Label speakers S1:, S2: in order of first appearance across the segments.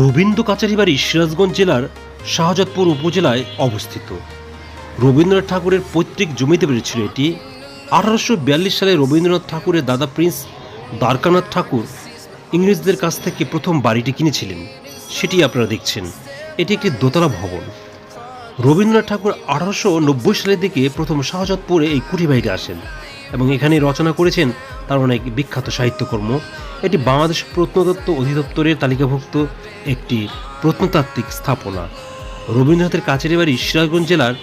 S1: রবীন্দ্র কাচারি বাড়ি সিরাজগঞ্জ জেলার শাহজাদপুর উপজেলায় অবস্থিত রবীন্দ্রনাথ ঠাকুরের পৈতৃক জমিতে বেড়েছিল এটি আঠারোশো সালে রবীন্দ্রনাথ ঠাকুরের দাদা প্রিন্স দ্বারকানাথ ঠাকুর ইংরেজদের কাছ থেকে প্রথম বাড়িটি কিনেছিলেন সেটি আপনারা দেখছেন এটি একটি দোতলা ভবন রবীন্দ্রনাথ ঠাকুর আঠারোশো সালের দিকে প্রথম শাহজাদপুরে এই কুঠিবাড়িতে আসেন এবং এখানে রচনা করেছেন তার অনেক মানে বিখ্যাত সাহিত্যকর্ম এটি বাংলাদেশ প্রত্নতত্ত্ব অধিদপ্তরের তালিকাভুক্ত একটি প্রত্নতাত্ত্বিক স্থাপনা রবীন্দ্রনাথের কাছের বাড়ি সিরাজগঞ্জ জেলার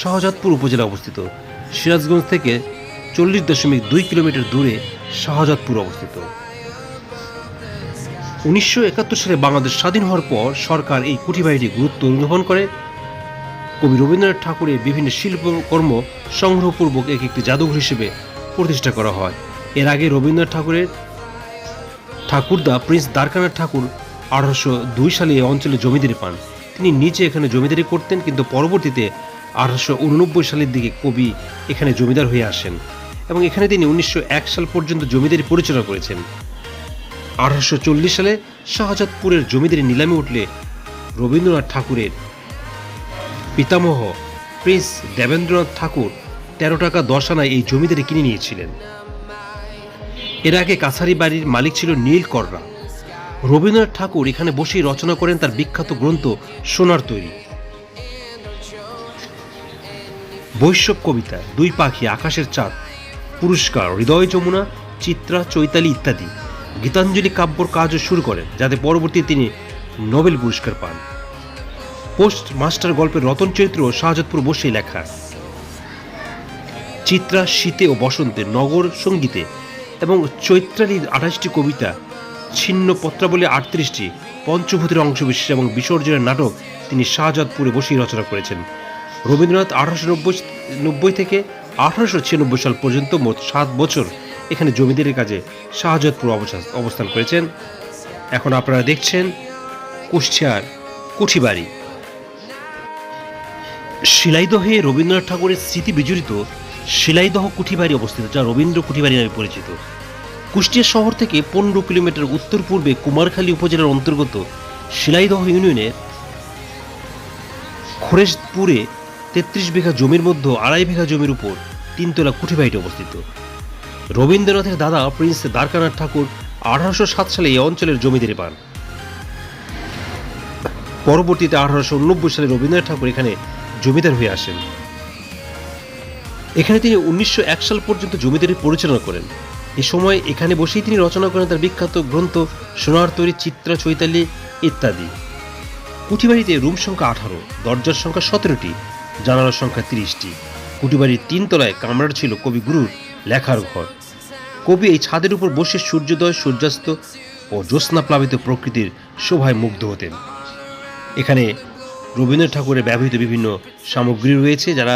S1: শাহজাদপুর উপজেলা অবস্থিত সিরাজগঞ্জ থেকে চল্লিশ দশমিক দুই কিলোমিটার দূরে শাহজাদপুর অবস্থিত উনিশশো সালে বাংলাদেশ স্বাধীন হওয়ার পর সরকার এই কুঠিবাড়িটি গুরুত্ব অনুধাবন করে কবি রবীন্দ্রনাথ ঠাকুরের বিভিন্ন শিল্পকর্ম সংগ্রহপূর্বক এক একটি জাদুঘর হিসেবে প্রতিষ্ঠা করা হয় এর আগে রবীন্দ্রনাথ ঠাকুরের ঠাকুরদা প্রিন্স দ্বারকানাথ ঠাকুর আঠারোশো দুই সালে এই অঞ্চলে জমিদারি পান তিনি নিচে এখানে জমিদারি করতেন কিন্তু পরবর্তীতে আঠারোশো উননব্বই সালের দিকে কবি এখানে জমিদার হয়ে আসেন এবং এখানে তিনি উনিশশো এক সাল পর্যন্ত জমিদারি পরিচালনা করেছেন আঠারোশো চল্লিশ সালে শাহজাদপুরের জমিদারি নিলামে উঠলে রবীন্দ্রনাথ ঠাকুরের পিতামহ প্রিন্স দেবেন্দ্রনাথ ঠাকুর তেরো টাকা দশ আনায় এই জমিদারি কিনে নিয়েছিলেন এর আগে কাছারি বাড়ির মালিক ছিল নীল কররা রবীন্দ্রনাথ ঠাকুর এখানে বসেই রচনা করেন তার বিখ্যাত গ্রন্থ সোনার তৈরি বৈষ্ণব কবিতা দুই পাখি আকাশের চাঁদ পুরস্কার হৃদয় যমুনা চিত্রা চৈতালি ইত্যাদি গীতাঞ্জলি কাব্যর কাজও শুরু করেন যাতে পরবর্তী তিনি নোবেল পুরস্কার পান পোস্ট মাস্টার গল্পের রতন চরিত্র শাহজাদপুর বসেই লেখা চিত্রা শীতে ও বসন্তে নগর সঙ্গীতে এবং চৈত্রালীর আঠাশটি কবিতা ছিন্ন পত্রাবলী আটত্রিশটি পঞ্চভূতির অংশবিশেষ এবং বিসর্জনের নাটক তিনি শাহজাদপুরে বসেই রচনা করেছেন রবীন্দ্রনাথ আঠারোশো নব্বই নব্বই থেকে আঠারোশো ছিয়ানব্বই সাল পর্যন্ত মোট সাত বছর এখানে জমিদারের কাজে শাহজাদপুর অবস্থান করেছেন এখন আপনারা দেখছেন কুষ্টিয়ার কুঠিবাড়ি শিলাইদহে রবীন্দ্রনাথ ঠাকুরের স্মৃতি বিজড়িত শিলাইদহ কুঠিবাড়ি অবস্থিত যা রবীন্দ্র কুঠিবাড়ি নামে পরিচিত কুষ্টিয়া শহর থেকে পনেরো কিলোমিটার উত্তর পূর্বে কুমারখালী উপজেলার অন্তর্গত শিলাইদহ ইউনিয়নের খোরেশপুরে তেত্রিশ বিঘা জমির মধ্যে আড়াই বিঘা জমির উপর তিনতলা কুঠিবাড়িটি অবস্থিত রবীন্দ্রনাথের দাদা প্রিন্স দ্বারকানাথ ঠাকুর আঠারোশো সাত সালে এই অঞ্চলের জমিদের পান পরবর্তীতে আঠারোশো সালে রবীন্দ্রনাথ ঠাকুর এখানে জমিদার হয়ে আসেন এখানে তিনি উনিশশো সাল পর্যন্ত জমিদারি পরিচালনা করেন এ সময় এখানে বসেই তিনি রচনা করেন তার বিখ্যাত গ্রন্থ সোনার তৈরি চিত্রা চৈতালি ইত্যাদি কুটিবাড়িতে রুম সংখ্যা আঠারো দরজার সংখ্যা সতেরোটি জানালার সংখ্যা তিরিশটি কুটিবাড়ির তিনতলায় কামরার ছিল কবি গুরুর লেখার ঘর কবি এই ছাদের উপর বসে সূর্যোদয় সূর্যাস্ত ও জ্যোৎস্না প্লাবিত প্রকৃতির শোভায় মুগ্ধ হতেন এখানে রবীন্দ্রনাথ ঠাকুরের ব্যবহৃত বিভিন্ন সামগ্রী রয়েছে যারা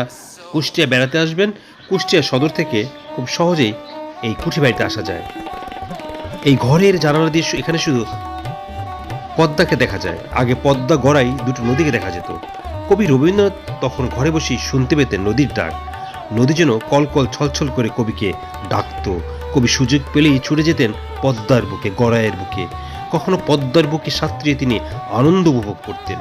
S1: কুষ্টিয়া বেড়াতে আসবেন কুষ্টিয়া সদর থেকে খুব সহজেই এই কুঠি বাড়িতে আসা যায় এই ঘরের জানালা দিয়ে এখানে শুধু পদ্মাকে দেখা যায় আগে পদ্মা গড়াই দুটো নদীকে দেখা যেত কবি রবীন্দ্রনাথ তখন ঘরে বসেই শুনতে পেতেন নদীর ডাক নদী যেন কলকল ছলছল করে কবিকে ডাকত কবি সুযোগ পেলেই ছুটে যেতেন পদ্মার বুকে গড়াইয়ের বুকে কখনো পদ্মার বুকে সাঁতরিয়ে তিনি আনন্দ উপভোগ করতেন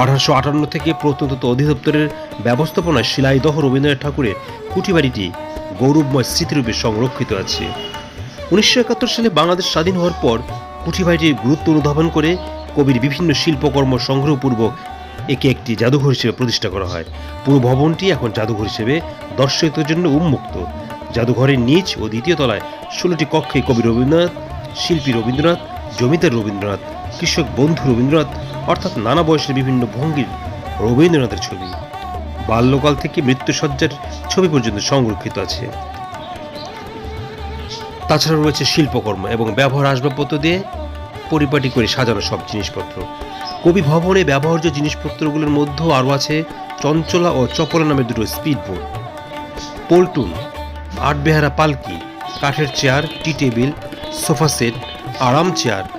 S1: আঠারোশো আটান্ন থেকে প্রত্নতত্ত্ব অধিদপ্তরের ব্যবস্থাপনায় শিলাইদহ রবীন্দ্রনাথ ঠাকুরের কুটিবাড়িটি গৌরবময় স্মৃতিরূপে সংরক্ষিত আছে উনিশশো একাত্তর সালে বাংলাদেশ স্বাধীন হওয়ার পর কুঠিবাড়িটির গুরুত্ব অনুধাবন করে কবির বিভিন্ন শিল্পকর্ম সংগ্রহপূর্বক একে একটি জাদুঘর হিসেবে প্রতিষ্ঠা করা হয় পুরো ভবনটি এখন জাদুঘর হিসেবে দর্শকদের জন্য উন্মুক্ত জাদুঘরের নিচ ও দ্বিতীয় তলায় ষোলোটি কক্ষে কবি রবীন্দ্রনাথ শিল্পী রবীন্দ্রনাথ জমিদার রবীন্দ্রনাথ কৃষক বন্ধু রবীন্দ্রনাথ অর্থাৎ নানা বয়সের বিভিন্ন ভঙ্গির রবীন্দ্রনাথের ছবি বাল্যকাল থেকে মৃত্যুসজ্জার ছবি পর্যন্ত সংরক্ষিত আছে তাছাড়া রয়েছে শিল্পকর্ম এবং ব্যবহার আসবাবপত্র দিয়ে পরিপাটি করে সাজানো সব জিনিসপত্র কবি ভবনে ব্যবহার্য জিনিসপত্রগুলোর মধ্যেও আরও আছে চঞ্চলা ও চপলা নামে দুটো স্পিডবোট পল্টুন আটবেহারা পালকি কাঠের চেয়ার টি টেবিল সোফা সেট আরাম চেয়ার